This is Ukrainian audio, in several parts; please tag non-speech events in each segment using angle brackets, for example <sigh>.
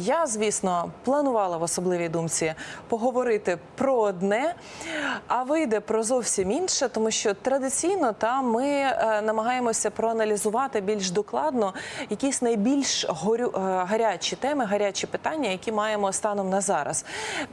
Я, звісно, планувала в особливій думці поговорити про одне, а вийде про зовсім інше, тому що традиційно та ми е, намагаємося проаналізувати більш докладно якісь найбільш горю, е, гарячі теми, гарячі питання, які маємо станом на зараз.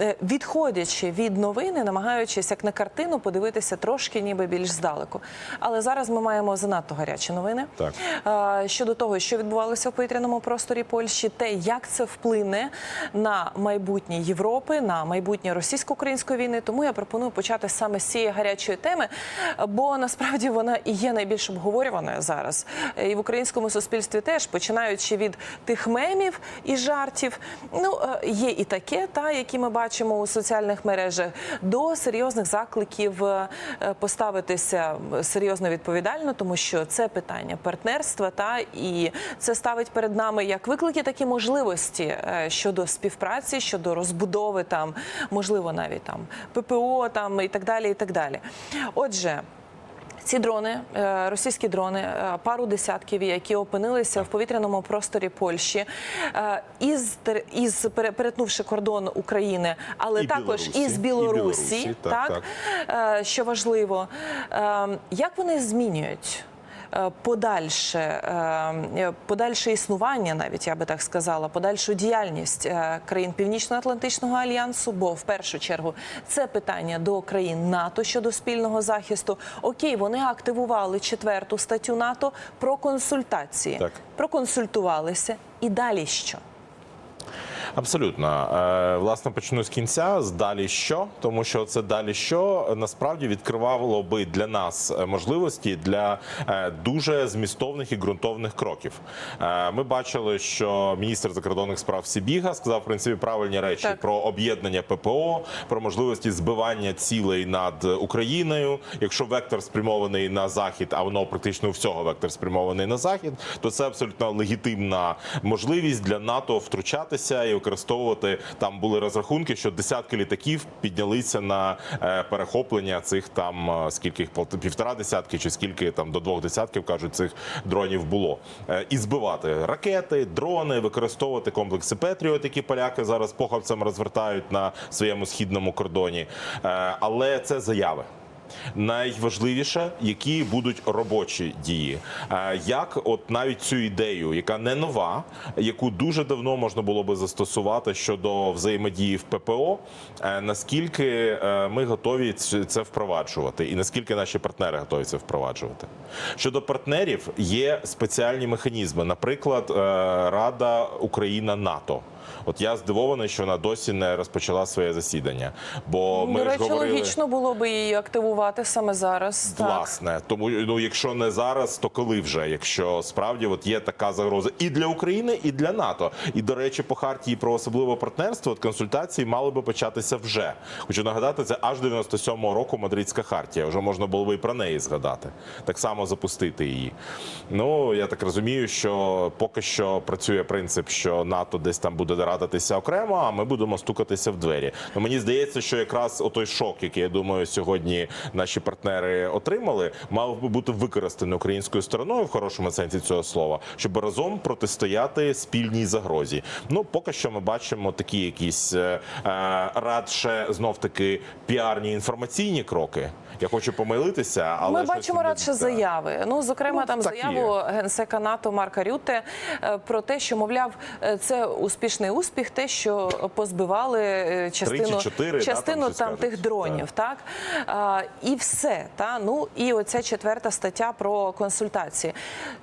Е, відходячи від новини, намагаючись як на картину подивитися трошки, ніби більш здалеку. Але зараз ми маємо занадто гарячі новини Так. Щодо того, що відбувалося в повітряному просторі Польщі, те, як це вплине на майбутнє Європи, на майбутнє російсько-української війни. Тому я пропоную почати саме з цієї гарячої теми, бо насправді вона і є найбільш обговорюваною зараз. Е, І в українському суспільстві теж починаючи від тих мемів і жартів. Ну е, є і таке, та які ми бачимо у соціальних мережах, до серйозних закликів е, поставитися серйозно відповідально, тому що це питання партнерства, та і це ставить перед нами як виклики, так і можливості щодо співпраці, щодо розбудови там, можливо, навіть там ППО там і так далі. І так далі. Отже. Ці дрони, е, російські дрони, е, пару десятків, які опинилися в повітряному просторі Польщі, е, із із пере- перетнувши кордон України, але І також Білорусі. із І Білорусі, Білорусі, так, так, Е, що важливо, Е, як вони змінюють? Е, Подальше, е, подальше існування, навіть я би так сказала, подальшу діяльність е, країн Північно-Атлантичного альянсу, бо в першу чергу це питання до країн НАТО щодо спільного захисту. Окей, вони активували четверту статтю НАТО про консультації, Так. проконсультувалися. І далі що? Абсолютно. Е, Власне, почну з кінця. З далі що? Тому що це далі що насправді відкривало би для нас е, можливості для е, дуже змістовних і ґрунтовних кроків. Ми бачили, що міністр закордонних справ Сібіга сказав в принципі правильні речі Так. про об'єднання ППО, про можливості збивання цілей над Україною. Якщо вектор спрямований на захід, а воно практично у всього вектор спрямований на захід, то це абсолютно легітимна можливість для НАТО втручатися і використовувати. Там були розрахунки, що десятки літаків піднялися на е, перехоплення цих там е, скільки півтора десятки, чи скільки там до двох десятків кажуть цих дронів було. Е, І збивати ракети, дрони, використовувати комплекси Петріот, які поляки зараз похабцем розвертають на своєму східному кордоні. Але це заяви. Найважливіше, які будуть робочі дії, Е, як от навіть цю ідею, яка не нова, яку дуже давно можна було би застосувати щодо взаємодії в ППО, е, наскільки е, ми готові це впроваджувати, і наскільки наші партнери готові це впроваджувати. Щодо партнерів, є спеціальні механізми, наприклад, Рада Україна НАТО. От я здивований, що вона досі не розпочала своє засідання. Бо ми До ж речі, говорили... логічно було би її активувати саме зараз. Так. Власне, тому ну, якщо не зараз, то коли вже? Якщо справді от є така загроза і для України, і для НАТО. І до речі, по хартії про особливе партнерство от консультації мали би початися вже. Хочу нагадати, це аж 97-го року Мадридська хартія. Вже можна було би і про неї згадати. Так само запустити її. Ну я так розумію, що поки що працює принцип, що НАТО десь там буде радитися окремо, а ми будемо стукатися в двері. Ну мені здається, що якраз отой шок, який я думаю, сьогодні наші партнери отримали, мав би бути використаний українською стороною в хорошому сенсі цього слова, щоб разом протистояти спільній загрозі. Ну поки що ми бачимо такі якісь е, е, радше знов таки піарні інформаційні кроки. Я хочу помилитися, але Ми бачимо радше заяви. Ну, зокрема, Ну, там заяву генсека НАТО Марка Рюте е, про те, що мовляв, е, це успішний успіх, те, що позбивали е, частину, да, частину там там тих дронів, так. А, і все. Та? Ну і оця четверта стаття про консультації.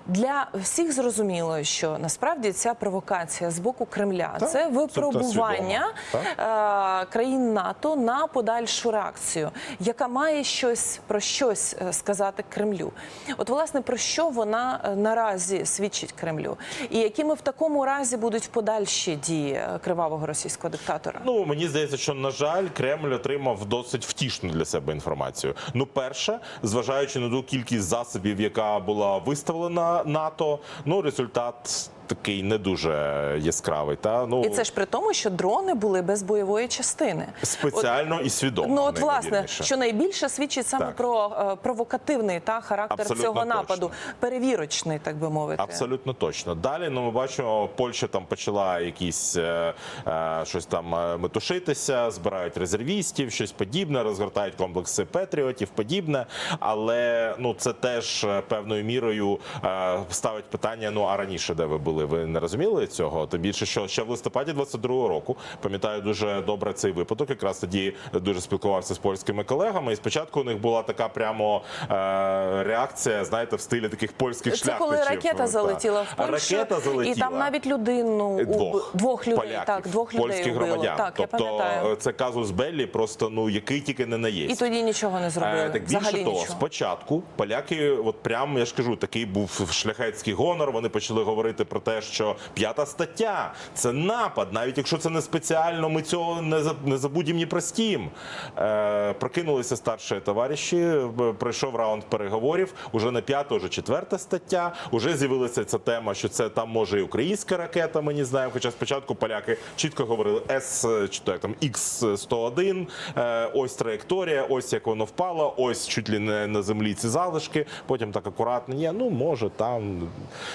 Для всіх зрозуміло, що насправді ця провокація з боку Кремля Так, це випробування свідомо, е, країн НАТО на подальшу реакцію, яка має щось про щось е, сказати Кремлю. От власне про що вона е, наразі свідчить Кремлю, і якими в такому разі будуть подальші дії е, кривавого російського диктатора? Ну мені здається, що на жаль, Кремль отримав досить втішну для себе інформацію. Ну, перше, зважаючи на ту кількість засобів, яка була виставлена НАТО, ну результат такий не дуже яскравий. Та ну І це ж при тому, що дрони були без бойової частини. спеціально і свідомо. Ну от власне, що найбільше свідчить саме Так. про е, провокативний та характер Абсолютно цього точно. нападу, перевірочний, так би мовити. Абсолютно точно. Далі ну ми бачимо, Польща там почала якісь е, е, щось там е, метушитися, збирають резервістів, щось подібне, розгортають комплекси патріотів, подібне. Але ну це теж е, певною мірою е, ставить питання: ну а раніше де ви були? Ви не розуміли цього? Тим більше, що ще в листопаді 22-го року пам'ятаю дуже добре цей випадок. Якраз тоді дуже спілкувався з польськими колегами. І спочатку у них була така прямо е, реакція, знаєте, в стилі таких польських Це коли ракета залетіла в Польщу, Ракета залетіла. і там навіть людину Двох, двох людей, поляків, так двох людей польських убило. громадян. Так, я тобто пам'ятаю. е, це казус Беллі, просто ну який тільки не наєсть. І тоді нічого не зробили. Е, Так більше Взагалі того, нічого. спочатку поляки, от прям я ж кажу, такий був шляхетський гонор. Вони почали говорити про те, що п'ята стаття це напад, навіть якщо це не спеціально, ми цього не не забудемо ні простім. Е, прокинулися старші товариші. Пройшов раунд переговорів. Уже не п'ята, вже четверта стаття. Уже з'явилася ця тема, що це там може і українська ракета. Ми не знаємо. Хоча спочатку поляки чітко говорили С чи то як там X 101 е, Ось траєкторія, ось як воно впало, ось чуть ли не на землі ці залишки. Потім так акуратно є. Ну може там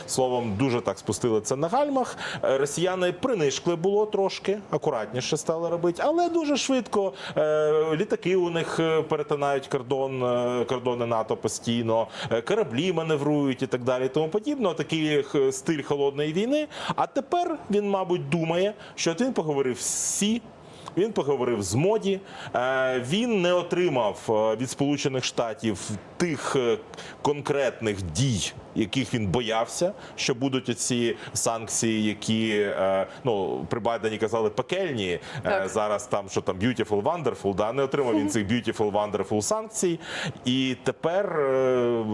словом дуже так спустили це на гальмах. Е, Росіяни принишкли було трошки, акуратніше стали робити, але дуже швидко е, літаки у них е, перетинають кордон, кордони НАТО постійно, кораблі маневрують і так далі. Тому подібно. Такий стиль холодної війни. А тепер він, мабуть, думає, що він поговорив з Сі. Він поговорив з моді. Е, Він не отримав е, від Сполучених Штатів тих е, конкретних дій, яких він боявся, що будуть ці санкції, які ну при Байдені казали пекельні. Так. Зараз там що там beautiful, wonderful, да не отримав він <laughs> цих beautiful, wonderful санкцій, і тепер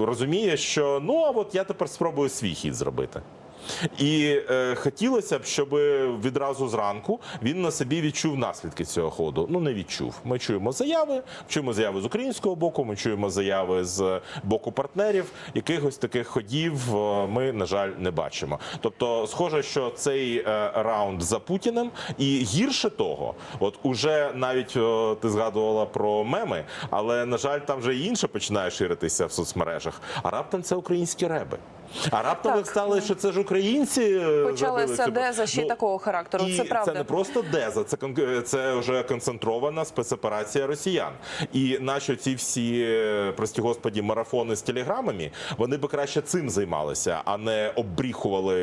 розуміє, що ну а от я тепер спробую свій хід зробити. І е, хотілося б, щоб відразу зранку він на собі відчув наслідки цього ходу. Ну не відчув. Ми чуємо заяви, чуємо заяви з українського боку. Ми чуємо заяви з боку партнерів. Якихось таких ходів е, ми на жаль не бачимо. Тобто, схоже, що цей е, раунд за Путіним, і гірше того, от уже навіть е, ти згадувала про меми, але на жаль, там вже і інше починає ширитися в соцмережах. А раптом це українські реби. А раптом Так. стали, що це ж українці е, Почалася деза ще й Ну, такого характеру. І Це правда. Це не просто деза, це кон- це вже концентрована спецоперація росіян. І наші ці всі, е, прості господі, марафони з телеграмами, вони би краще цим займалися, а не обріхували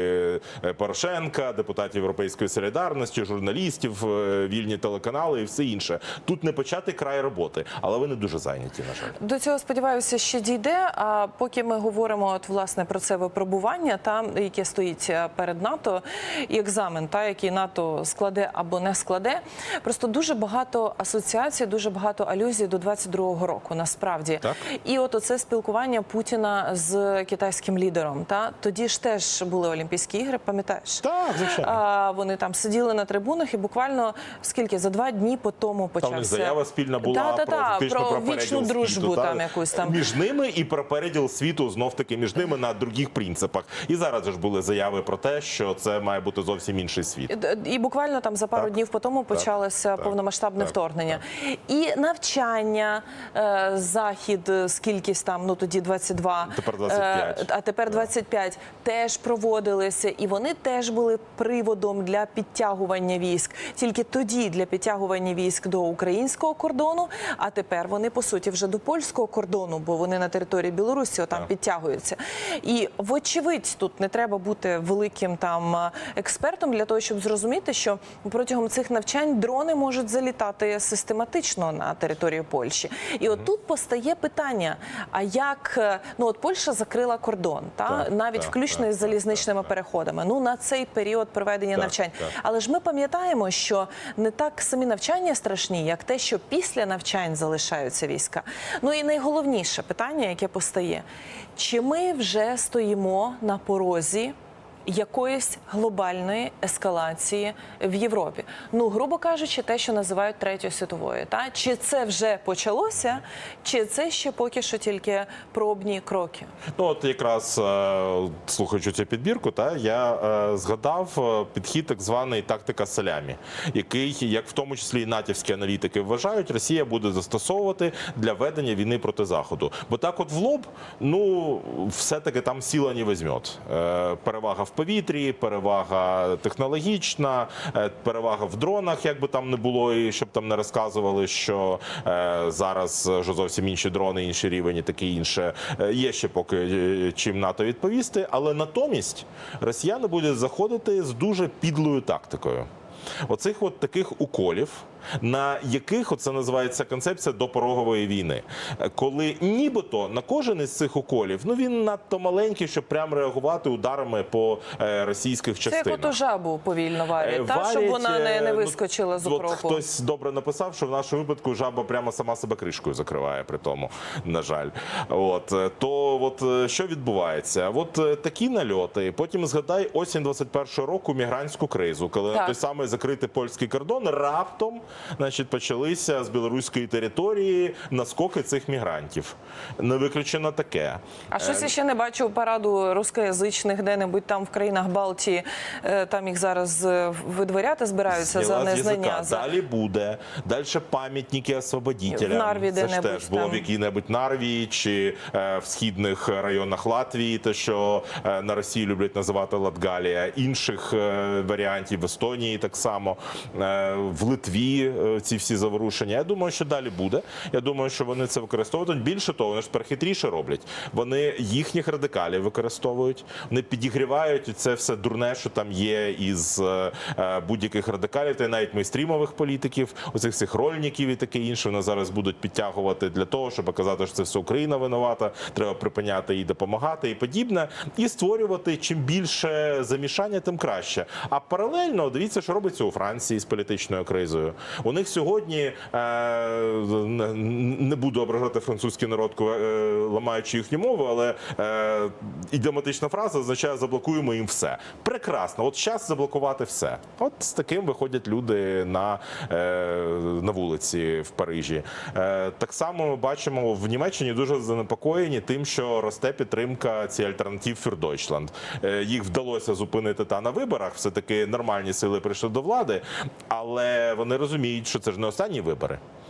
е, Порошенка, депутатів Європейської солідарності, журналістів, е, вільні телеканали і все інше. Тут не почати край роботи, але вони дуже зайняті, на жаль. До цього сподіваюся, ще дійде. А поки ми говоримо от власне про це випробування, та яке стоїть е, перед НАТО, і екзамен, та який НАТО складе або не складе. Просто дуже багато асоціацій, дуже багато алюзій до 22-го року. Насправді, Так. і от оце спілкування Путіна з китайським лідером. Та тоді ж теж були Олімпійські ігри, пам'ятаєш? Так, звичайно. А, вони там сиділи на трибунах і буквально скільки за два дні по тому Там почався них заява спільна була Да, да, про про про вічну дружбу світу, та, там якусь там. між ними і про переділ світу знов таки між ними на других принципах. І зараз ж були заяви про те, що це має бути зовсім інший світ. І- І буквально там за пару Так, днів по тому почалося так, повномасштабне так, вторгнення. І навчання, е, захід, е, скількись там, ну тоді 22, Тепер 25. е, а тепер 25, теж проводилися. І вони теж були приводом для підтягування військ. Тільки тоді для підтягування військ до українського кордону, а тепер вони, по суті, вже до польського кордону, бо вони на території Білорусі там Так. підтягуються. І вочевидь, тут не треба бути великим там е, експертом для того, щоб зрозуміти, що протягом цих навчань дрони можуть залітати систематично на територію Польщі. І от тут постає питання: а як е, ну от Польща закрила кордон, та Так, навіть так, включно так, із залізничними переходами. Ну на цей період проведення Так, навчань. так. Але ж ми пам'ятаємо, що не так самі навчання страшні, як те, що після навчань залишаються війська. Ну і найголовніше питання, яке постає: чи ми вже стоїмо на порозі якоїсь глобальної ескалації в Європі. Ну, грубо кажучи, те, що називають третьою світовою. Та чи це вже почалося, чи це ще поки що тільки пробні кроки? Ну, от якраз е, слухаючи цю підбірку, та я е, згадав е, підхід так званий тактика салямі, який, як в тому числі і натівські аналітики вважають, Росія буде застосовувати для ведення війни проти заходу. Бо так, от в лоб, ну все-таки там сіла не візьмет. Перевага в повітрі, перевага технологічна, е, перевага в дронах, як би там не було, і щоб там не розказували, що е, зараз вже зовсім інші дрони, інший рівень і таке інше. Е, Є ще поки чим НАТО відповісти, але натомість росіяни будуть заходити з дуже підлою тактикою. Оцих от таких уколів, на яких оце називається концепція допорогової війни, Е, коли нібито на кожен із цих уколів ну він надто маленький, щоб прямо реагувати ударами по е, російських Це як частинах. ото жабу повільно Е, варять, та, щоб вона не, не е, ну, вискочила з От хтось добре написав, що в нашому випадку жаба прямо сама себе кришкою закриває. При тому, на жаль, от е, то от е, що відбувається? От е, такі нальоти. Потім згадай осінь 21-го року мігрантську кризу, коли Так. той самий закритий польський кордон раптом, значить, почалися з білоруської території наскоки цих мігрантів. Не виключено таке. А щось Е, я ще не бачу параду рускоязичних де-небудь там в країнах Балтії. Е, Там їх зараз е, видворяти збираються за Зняла з незнання. За... Далі буде. Далі пам'ятники освободітелям. В Нарві Це ж теж було там. в якій-небудь Нарві чи е, в східних районах Латвії, те, що е, на Росії люблять називати Латгалія, інших е, варіантів в Естонії так само, е, в Литві е, ці всі заворушення. Я думаю, що далі буде. Я думаю, що вони це використовують. Більше того, вони ж тепер хитріше роблять. Вони їхніх радикалів використовують, вони підігрівають це все дурне, що там є із е, е, будь-яких радикалів, та й навіть мейстрімових політиків, оцих всіх рольників і таке інше. Вони зараз будуть підтягувати для того, щоб показати, що це все Україна винувата. Треба припиняти і допомагати, і подібне, і створювати чим більше замішання, тим краще. А паралельно дивіться, що робиться у Франції з політичною кризою. У них сьогодні е, не- буду ображати французький народ, е, ламаючи їхню мову, але е, ідіоматична фраза означає заблокуємо їм все. Прекрасно, от час заблокувати все. От з таким виходять люди на, на вулиці в Парижі. Так само ми бачимо в Німеччині дуже занепокоєні тим, що росте підтримка цієї альтернатив für Deutschland. Їх вдалося зупинити та на виборах. Все таки нормальні сили прийшли до влади, але вони розуміють, що це ж не останні вибори.